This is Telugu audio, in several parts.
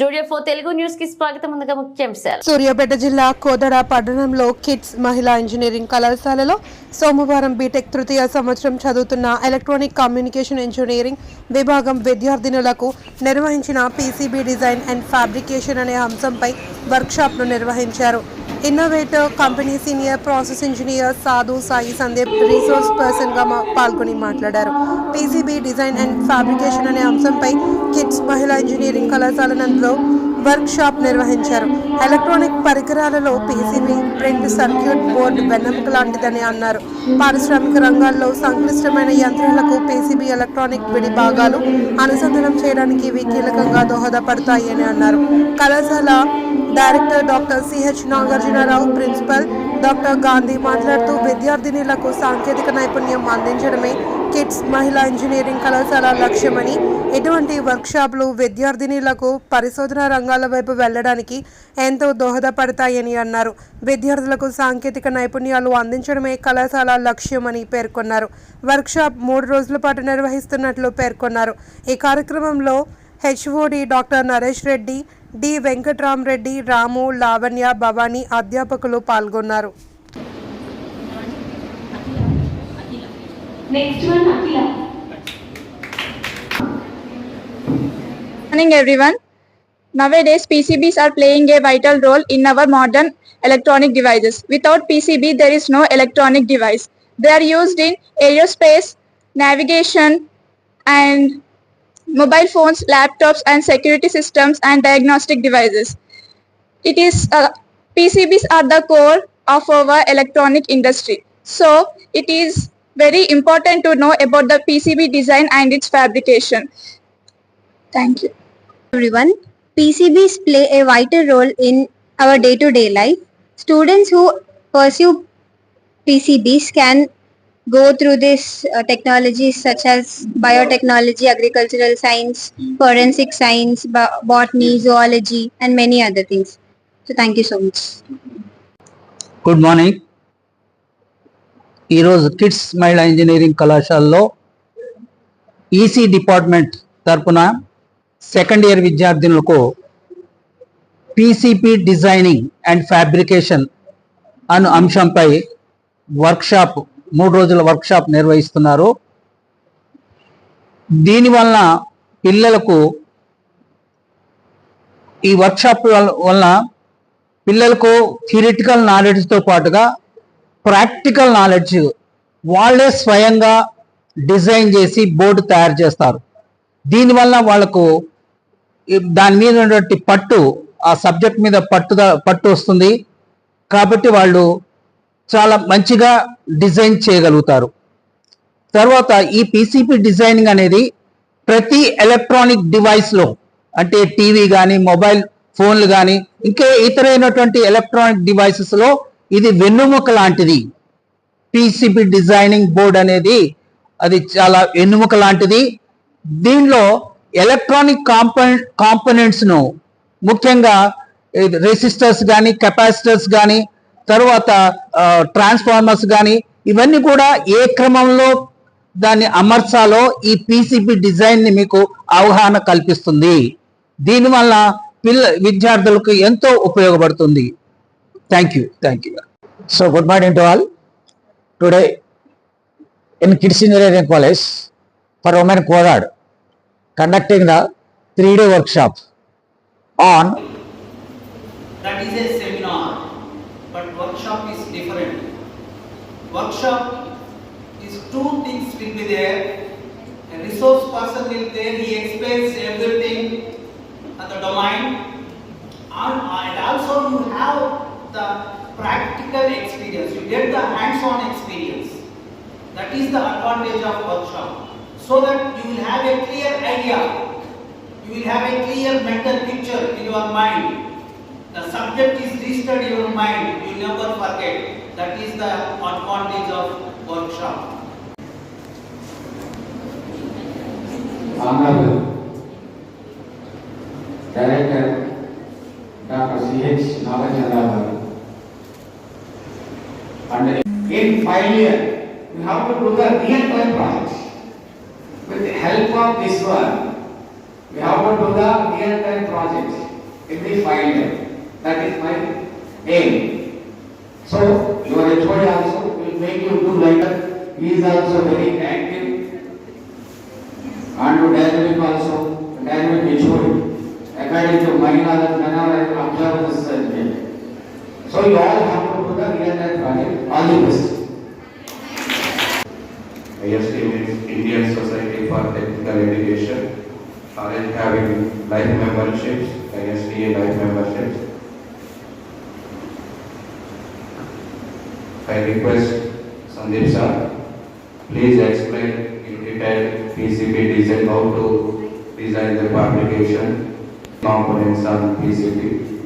స్టూడియో ఫోర్ తెలుగు న్యూస్కి స్వాగతం ముందుగా ముఖ్యాంశాలు సూర్యాపేట జిల్లా కోదడ పట్టణంలో కిడ్స్ మహిళా ఇంజనీరింగ్ కళాశాలలో సోమవారం బీటెక్ తృతీయ సంవత్సరం చదువుతున్న ఎలక్ట్రానిక్ కమ్యూనికేషన్ ఇంజనీరింగ్ విభాగం విద్యార్థినులకు నిర్వహించిన పీసీబీ డిజైన్ అండ్ ఫ్యాబ్రికేషన్ అనే అంశంపై వర్క్షాప్ను నిర్వహించారు. Innovative company senior process engineer Sadhu Sai Sandeep resource పర్సన్గా మా- పాల్గొని మాట్లాడారు. పీసీబీ డిజైన్ అండ్ ఫ్యాబ్రికేషన్ అనే అంశంపై కిడ్స్ మహిళా ఇంజనీరింగ్ కళాశాల నందులో వర్క్ షాప్ నిర్వహించారు. ఎలక్ట్రానిక్ పరికరాలలో పీసీబీ ప్రింట్ సర్క్యూట్ బోర్డు వెన్నెముక లాంటిదని అన్నారు. పారిశ్రామిక రంగాల్లో సంక్లిష్టమైన యంత్రాలకు పీసీబీ ఎలక్ట్రానిక్ విడి భాగాలు అనుసంధానం చేయడానికి ఇవి కీలకంగా దోహదపడతాయని అన్నారు. కళాశాల director doctor CH Nagarjunarao principal doctor Gandhi మాట్లాడుతూ విద్యార్థినిలకు సాంకేతిక నైపుణ్యం అందించడమే కిడ్స్ మహిళా ఇంజనీరింగ్ కళాశాల లక్ష్యమని ఇటువంటి వర్క్షాప్లు విద్యార్థినులకు పరిశోధన రంగాల వైపు వెళ్ళడానికి ఎంతో దోహదపడతాయని అన్నారు. విద్యార్థులకు సాంకేతిక నైపుణ్యాలు అందించడమే కళాశాల లక్ష్యమని పేర్కొన్నారు. వర్క్షాప్ మూడు రోజుల పాటు నిర్వహిస్తున్నట్లు పేర్కొన్నారు. ఈ కార్యక్రమంలో HOD doctor Naresh Reddy D Venkatramareddy Ramu Lavanya Bhavani అధ్యాపకులు పాల్గొన్నారు. Next one, Akila. morning everyone. Nowadays pcbs are playing a vital role in our modern electronic devices. Without pcb there is no electronic device. They are used in aerospace navigation and mobile phones laptops and security systems and diagnostic devices. It is uh, pcbs are the core of our electronic industry. So it is very important to know about the PCB design and its fabrication. Thank you. Everyone, PCBs play a vital role in our day-to-day -day life. Students who pursue PCBs can go through these uh, technologies such as biotechnology, agricultural science, forensic science, botany, zoology and many other things. So thank you so much. Good morning. ఈరోజు కిడ్స్ మహిళా ఇంజనీరింగ్ కళాశాలలో ఈసీ డిపార్ట్మెంట్ తరపున సెకండ్ ఇయర్ విద్యార్థినులకు పీసీపీ డిజైనింగ్ అండ్ ఫ్యాబ్రికేషన్ అను అంశంపై వర్క్షాప్ మూడు రోజుల వర్క్షాప్ నిర్వహిస్తున్నారు. దీనివలన పిల్లలకు ఈ వర్క్షాప్ వల్ల- వలన పిల్లలకు థియరిటికల్ నాలెడ్జ్తో పాటుగా ప్రాక్టికల్ నాలెడ్జ్ వాళ్ళే స్వయంగా డిజైన్ చేసి బోర్డు తయారు చేస్తారు. దీనివల్ల వాళ్ళకు దాని మీద ఉన్నటువంటి పట్టు ఆ సబ్జెక్ట్ మీద పట్టుద పట్టు వస్తుంది. కాబట్టి వాళ్ళు చాలా మంచిగా డిజైన్ చేయగలుగుతారు. తర్వాత ఈ పీసీపీ డిజైనింగ్ అనేది ప్రతి ఎలక్ట్రానిక్ డివైస్లో అంటే టీవీ కానీ మొబైల్ ఫోన్లు కానీ ఇంకే ఇతరైనటువంటి ఎలక్ట్రానిక్ డివైసెస్లో ఇది వెన్నుముక లాంటిది. పీసీబీ డిజైనింగ్ బోర్డ్ అనేది అది చాలా వెన్నుముక లాంటిది. దీనిలో ఎలక్ట్రానిక్ కాంపనెంట్ కాంపోనెంట్స్ను ముఖ్యంగా రెసిస్టర్స్ కానీ కెపాసిటర్స్ కానీ తర్వాత ట్రాన్స్ఫార్మర్స్ కానీ ఇవన్నీ కూడా ఏ క్రమంలో దాన్ని అమర్చాలో ఈ పీసీబీ డిజైన్ని మీకు అవగాహన కల్పిస్తుంది. దీనివల్ల పిల్ల విద్యార్థులకు ఎంతో ఉపయోగపడుతుంది. Thank you thank you So good morning to all. Today in Kids Engineering College for Women Kodad conducting the three 3D workshop on That is a seminar, but workshop is different. Workshop is two things will be there. A resource person will there, he explains everything at the domain. And and also you have the practical experience, you get the hands-on experience. That is the advantage of workshop. So that you will have a clear idea, you will have a clear mental picture in your mind. The subject is registered in your mind, you never forget. That is the advantage of workshop. Honorable Director. C.H. Nagachandra And in year, we have to do the real time. With the help of this one, we have to do the real time projects. in this final year. That is my aim. So your HOD also will make you do like that. He is also very active and dynamic also, dynamic HOD. According to my knowledge, So you all have to do the real time project. All the best. IST means Indian Society for Technical Education. College having life memberships, ISTA life memberships. I request Sandeep sir, please explain in detail PCB design, how to design the application, components on PCB,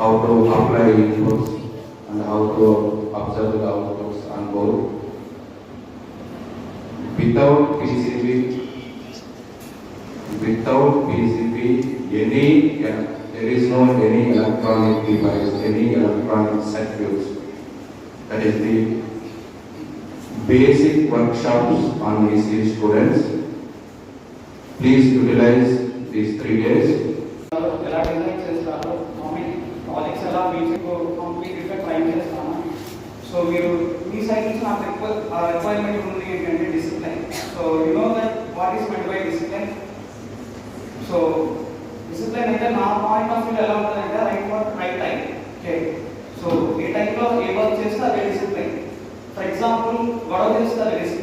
how to apply inputs and how to observe the outputs on board. Without PCB, without PCB, any, uh, there is no any electronic device, any electronic circuits. That is the basic workshops on EC students. Please utilize these three days ఎలా మీటింగ్ కంప్లీట్గా ట్రై చేస్తాను. సో మీరు మీ సైడ్ నుంచి నాకు ఎక్కువ రిక్వైర్మెంట్ ఉంది ఏంటంటే discipline so you know that what is made by discipline so discipline అయితే నా పాయింట్ ఆఫ్ వ్యూ ఎలా ఉంటుందంటే right work right time okay so ఏ టైంలో ఏ వర్క్ చేస్తే అదే డిసిప్లైన్ ఫర్ ఎగ్జాంపుల్ గొడవ చేస్తే అదే డిసిప్లైన్